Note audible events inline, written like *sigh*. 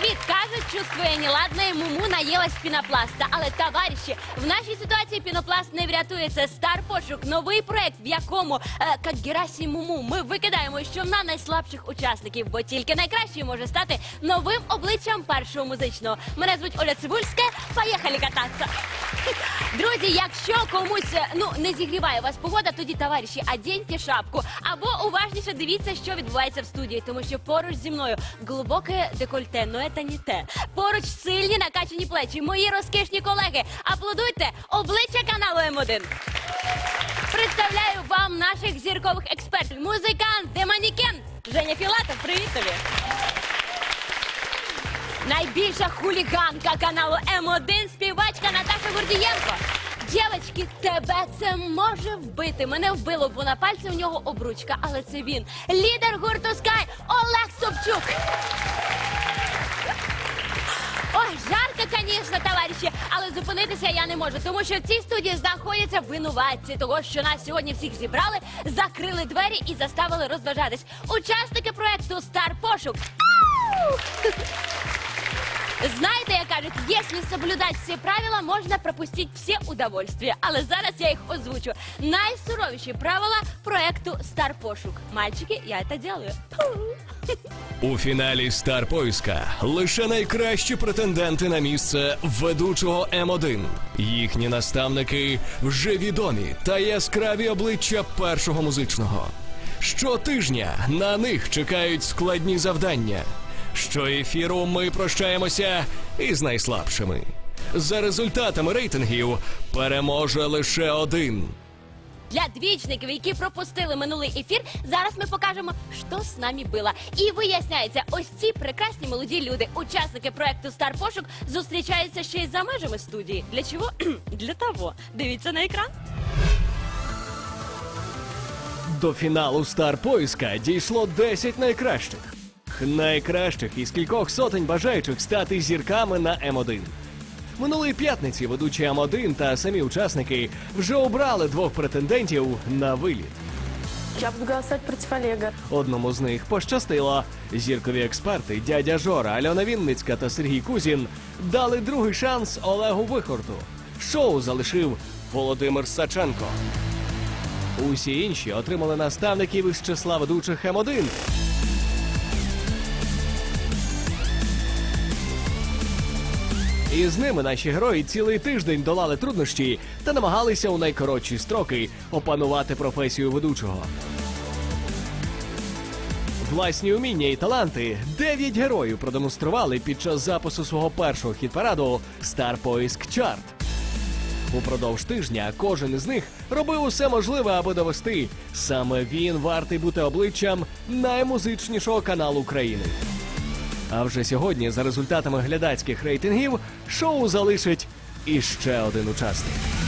Привіт! Кажуть, чувствуя неладне муму наїлась пінопласта. Але, товариші, в нашій ситуації пінопласт не врятується. Стар пошук, новий проект, в якому, е, як Герасі Муму, ми викидаємо з човна найслабших учасників, бо тільки найкращий може стати новим обличчям першого музичного. Мене звуть Оля Цибульська. Поїхали кататися. Друзі, якщо комусь е, ну не зігріває вас погода, тоді товариші, одіньте шапку або уважніше дивіться, що відбувається в студії, тому що поруч зі мною глибоке декольте, но це не те. Поруч сильні накачані плечі. Мої розкішні колеги. Аплодуйте обличчя каналу М1. Представляю вам наших зіркових експертів. Музикант, деманікен Женя Філатов. Привіт тобі. Найбільша хуліганка каналу М1 співачка Наташа Гордієнко. Дівчатки, тебе це може вбити. Мене вбило, бо на пальці у нього обручка, але це він. Лідер гурту Скай Олег Собчук. Ой, жарко, звісно, товариші, але зупинитися я не можу, тому що в цій студії знаходяться винуватці того, що нас сьогодні всіх зібрали, закрили двері і заставили розважатись. Учасники проекту Стар Пошук. Знаєте, як кажуть, якщо соблюдати всі правила, можна пропустити всі удовольствия. Але зараз я їх озвучу. Найсуровіші правила проекту Стар Пошук. Мальчики, я це делаю. У фіналі Стар Поиска лише найкращі претенденти на місце ведучого М1. Їхні наставники вже відомі та яскраві обличчя першого музичного. Щотижня на них чекають складні завдання. Щоефіру ми прощаємося із найслабшими. За результатами рейтингів переможе лише один. Для двічників, які пропустили минулий ефір, зараз ми покажемо, що з нами було. І виясняється, ось ці прекрасні молоді люди, учасники проекту Стар Пошук, зустрічаються ще й за межами студії. Для чого? *clears throat* Для того. Дивіться на екран. До фіналу Стар Поиска дійшло 10 найкращих. Найкращих із кількох сотень бажаючих стати зірками на М1. Минулої п'ятниці ведучі М1 та самі учасники вже обрали двох претендентів на виліт. Я буду голосовать против Олега. Одному з них пощастило. Зіркові експерти дядя Жора, Альона Вінницька та Сергій Кузін дали другий шанс Олегу Вихорту. Шоу залишив Володимир Саченко. Усі інші отримали наставників із числа ведучих М1. І з ними наші герої цілий тиждень долали труднощі та намагалися у найкоротші строки опанувати професію ведучого. Власні уміння і таланти дев'ять героїв продемонстрували під час запису свого першого хіт-параду Star Поиск Чарт. Упродовж тижня кожен із них робив усе можливе, аби довести. Саме він вартий бути обличчям наймузичнішого каналу України. А вже сьогодні, за результатами глядацьких рейтингів, шоу залишить іще один учасник.